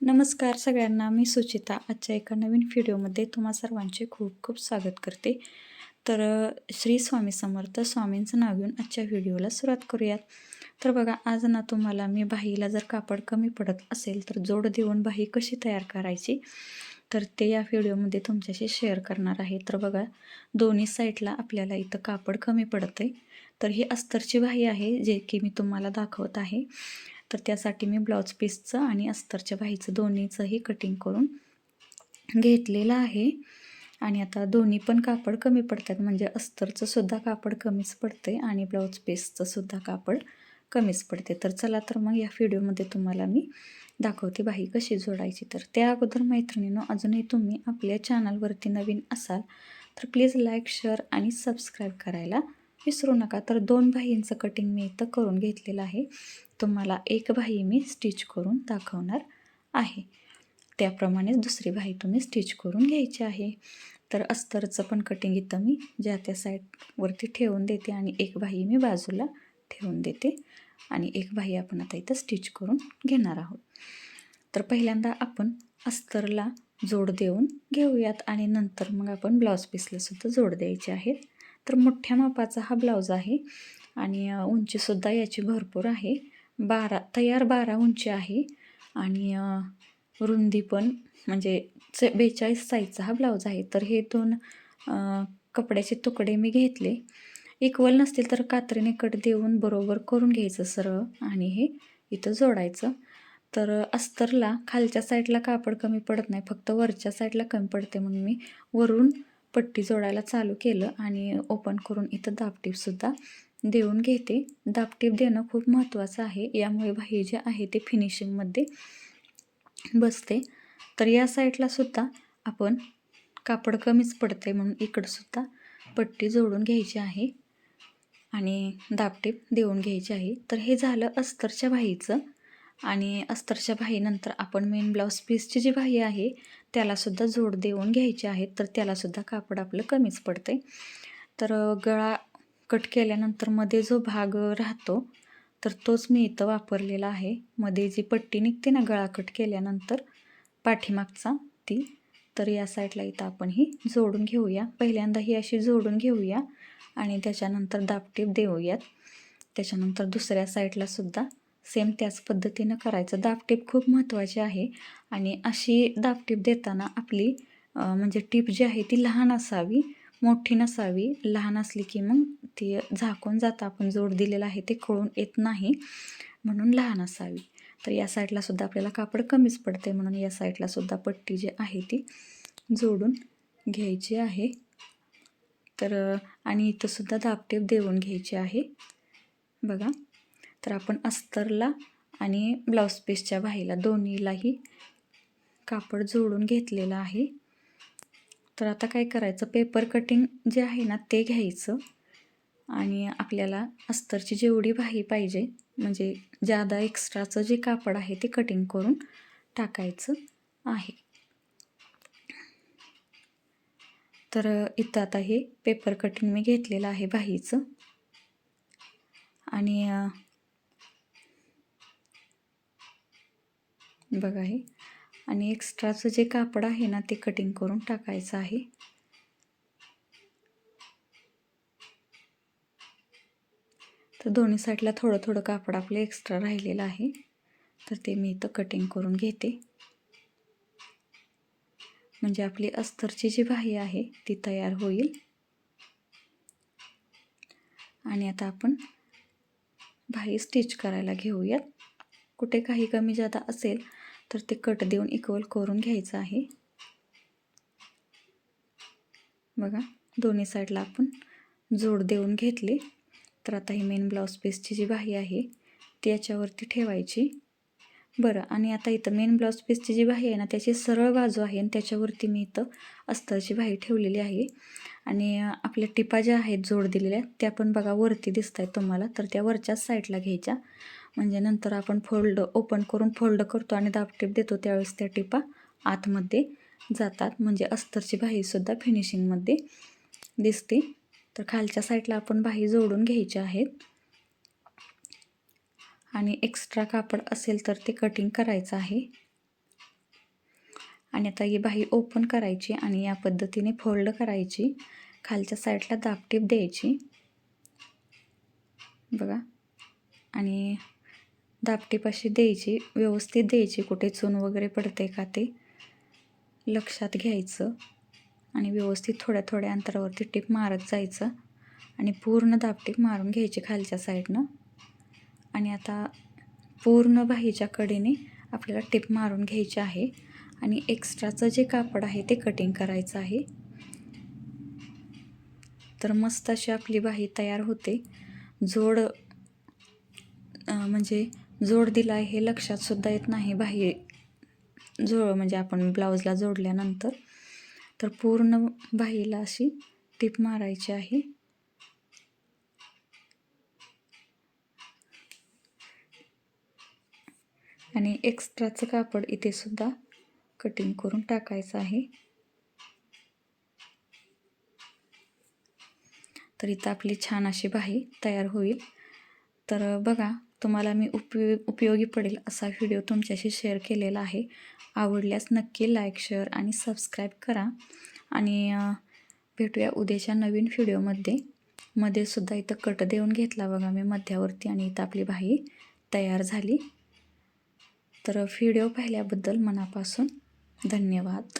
नमस्कार सगळ्यांना मी सुचिता. आजच्या एका नवीन व्हिडिओमध्ये तुम्हा सर्वांचे खूप खूप स्वागत करते. तर श्री स्वामी समर्थ स्वामींचं नाव घेऊन आजच्या व्हिडिओला सुरुवात करूयात. तर बघा आज ना तुम्हाला मी बाहीला जर कापड कमी पडत असेल तर जोड देऊन बाही कशी तयार करायची? तर ते या व्हिडिओमध्ये तुमच्याशी शेअर करणार आहे. तर बघा दोन्ही साईडला आपल्याला इथं कापड कमी पडतं आहे तर ही अस्तरची बाही आहे जे की मी तुम्हाला दाखवत आहे. तर त्यासाठी मी ब्लाऊज पीसचं आणि अस्तरच्या बाहीचं दोन्हीचंही कटिंग करून घेतलेलं आहे. आणि आता दोन्ही पण कापड कमी पडतात. म्हणजे अस्तरचं सुद्धा कापड कमीच पडते आणि ब्लाऊज पीसचं सुद्धा कापड कमीच पडते. तर चला तर मग या व्हिडिओमध्ये तुम्हाला मी दाखवते बाही कशी जोडायची. तर त्या अगोदर मैत्रिणीनं अजूनही तुम्ही आपल्या चॅनलवरती नवीन असाल तर प्लीज लाईक शेअर आणि सबस्क्राईब करायला विसरू नका. तर दोन बाहींचं कटिंग मी इथं करून घेतलेलं आहे. तुम्हाला एक बाही मी स्टिच करून दाखवणार आहे. त्याप्रमाणेच दुसरी बाही तुम्ही स्टिच करून घ्यायची आहे. तर अस्तरचं पण कटिंग इथं मी ज्या त्या साईडवरती ठेवून देते आणि एक बाही मी बाजूला ठेवून देते. आणि एक बाही आपण आता इथं स्टिच करून घेणार आहोत. तर पहिल्यांदा आपण अस्तरला जोड देऊन घेऊयात आणि नंतर मग आपण ब्लाऊज पीसलासुद्धा जोड द्यायचे आहेत. तर मोठ्या मापाचा हा ब्लाऊज आहे आणि उंचीसुद्धा याची भरपूर आहे. बारा तयार बारा उंची आहे. आणि रुंदी पण म्हणजे च बेचाळीस साईजचा हा ब्लाऊज आहे. तर हे दोन कपड्याचे तुकडे मी घेतले. इक्वल नसतील तर कात्रीने कट देऊन बरोबर करून घ्यायचं सरळ आणि हे इथं जोडायचं. तर अस्तरला खालच्या साईडला कापड कमी पडत नाही. फक्त वरच्या साईडला कमी पडते म्हणून मी वरून पट्टी जोडायला चालू केलं आणि ओपन करून इथं दाबटीपसुद्धा देऊन घेते. दापटीप देणं खूप महत्त्वाचं आहे. यामुळे बाही जे आहे ते फिनिशिंगमध्ये बसते. तर या साईडला सुद्धा आपण कापड कमीच पडते म्हणून इकडंसुद्धा पट्टी जोडून घ्यायची आहे आणि दापटीप देऊन घ्यायची आहे. तर हे झालं अस्तरच्या बाहीचं आणि अस्तरच्या बाहीनंतर आपण मेन ब्लाऊज पीसची जी बाही आहे त्यालासुद्धा जोड देऊन घ्यायची आहे. तर त्यालासुद्धा कापड आपलं कमीच पडते. तर गळा कट केल्यानंतरमध्ये जो भाग राहतो तर तोच मी इथं वापरलेला आहे. मध्ये जी पट्टी निघते ना गळा कट केल्यानंतर पाठीमागचा ती तर या साईडला इथं आपण ही जोडून घेऊया. पहिल्यांदा ही अशी जोडून घेऊया आणि त्याच्यानंतर दाबटीप देऊयात. त्याच्यानंतर दुसऱ्या साईडला सुद्धा सेम त्याच पद्धतीनं करायचं. दाबटीप खूप महत्त्वाची आहे आणि अशी दाबटीप देताना आपली म्हणजे टीप जी आहे ती लहान असावी. मोठी नसावी लहान असली की मग ती झाकून जातं. आपण जोड दिलेला आहे ते खळून येत नाही म्हणून लहान असावी. तर या साईडला सुद्धा आपल्याला कापड कमीच पडते म्हणून या साईडला सुद्धा पट्टी जी आहे ती जोडून घ्यायची आहे. तर आणि इथंसुद्धा दाबटेप देऊन घ्यायची आहे. बघा. तर आपण अस्तरला आणि ब्लाऊज पीसच्या बाहीला दोन्हीलाही कापड जोडून घेतलेलं आहे. तर आता काय करायचं? पेपर कटिंग जे आहे ना ते घ्यायचं. आणि आपल्याला अस्तरची जेवढी बाही पाहिजे म्हणजे जादा एक्स्ट्राचं जे कापड आहे ते कटिंग करून टाकायचं आहे. तर इथं आता हे पेपर कटिंग मी घेतलेलं आहे बाहीचं आणि बघा हे. आणि एक्स्ट्राचं जे कापड आहे ना ते कटिंग करून टाकायचं आहे. तर दोन्ही साईडला थोडं थोडं कापड आपलं एक्स्ट्रा राहिलेलं आहे. तर ते मी इथं कटिंग करून घेते. म्हणजे आपली अस्तरची जी बाही आहे ती तयार होईल. आणि आता आपण बाही स्टिच करायला घेऊयात. कुठे काही कमी जादा असेल तर ते कट देऊन इक्वल करून घ्यायचं आहे. बघा दोन्ही साईडला आपण जोड देऊन घेतले. तर आता ही मेन ब्लाऊज पीसची जी बाही आहे ती याच्यावरती ठेवायची. बरं आणि आता इथं मेन ब्लाऊज पीसची जी बाही आहे ना त्याची सरळ बाजू आहे आणि त्याच्यावरती मी इथं अस्तरची बाही ठेवलेली आहे. आणि आपल्या टिपा ज्या आहेत जोड दिलेल्या त्या पण बघा वरती दिसत आहेत तुम्हाला. तर त्या वरच्याच साईडला घ्यायच्या. म्हणजे नंतर आपण फोल्ड ओपन करून फोल्ड करतो आणि दाबटीप देतो त्यावेळेस त्या टिपा आतमध्ये जातात. म्हणजे अस्तरची बाहीसुद्धा फिनिशिंगमध्ये दिसते. तर खालच्या साईडला आपण बाही जोडून घ्यायच्या आहेत आणि एक्स्ट्रा कापड असेल तर ते कटिंग करायचं आहे. आणि आता ही बाही ओपन करायची आणि या पद्धतीने फोल्ड करायची. खालच्या साईडला दाबटीप द्यायची. बघा. आणि दापटीपाशी द्यायची व्यवस्थित द्यायची कुठे चून वगैरे पडते का ते लक्षात घ्यायचं आणि व्यवस्थित थोड्या थोड्या अंतरावरती टीप मारत जायचं आणि पूर्ण दापटीप मारून घ्यायची खालच्या साईडनं. आणि आता पूर्ण बाहीच्या कडेने आपल्याला टिप मारून घ्यायची आहे आणि एक्स्ट्राचं जे कापड आहे ते कटिंग करायचं आहे. तर मस्त अशी आपली बाही तयार होते. जोड म्हणजे जोड दिला आहे हे लक्षात सुद्धा येत नाही. बाही जोड म्हणजे आपण ब्लाऊजला जोडल्यानंतर तर पूर्ण बाहीला अशी टीप मारायची आहे. आणि एक्स्ट्राचं कापड इथे सुद्धा कटिंग करून टाकायचं आहे. तर इथं आपली छान अशी बाही तयार होईल. तर बघा तुम्हाला मी उपयो उपयोगी पडेल असा व्हिडिओ तुमच्याशी शेअर केलेला आहे. आवडल्यास नक्की लाईक शेअर आणि सबस्क्राईब करा. आणि भेटूया उद्याच्या नवीन व्हिडिओमध्ये मध्ये. सुद्धा इथं कट देऊन घेतला बघा मी मध्यावरती आणि इथं आपली भाई तयार झाली. तर व्हिडिओ पाहिल्याबद्दल मनापासून धन्यवाद.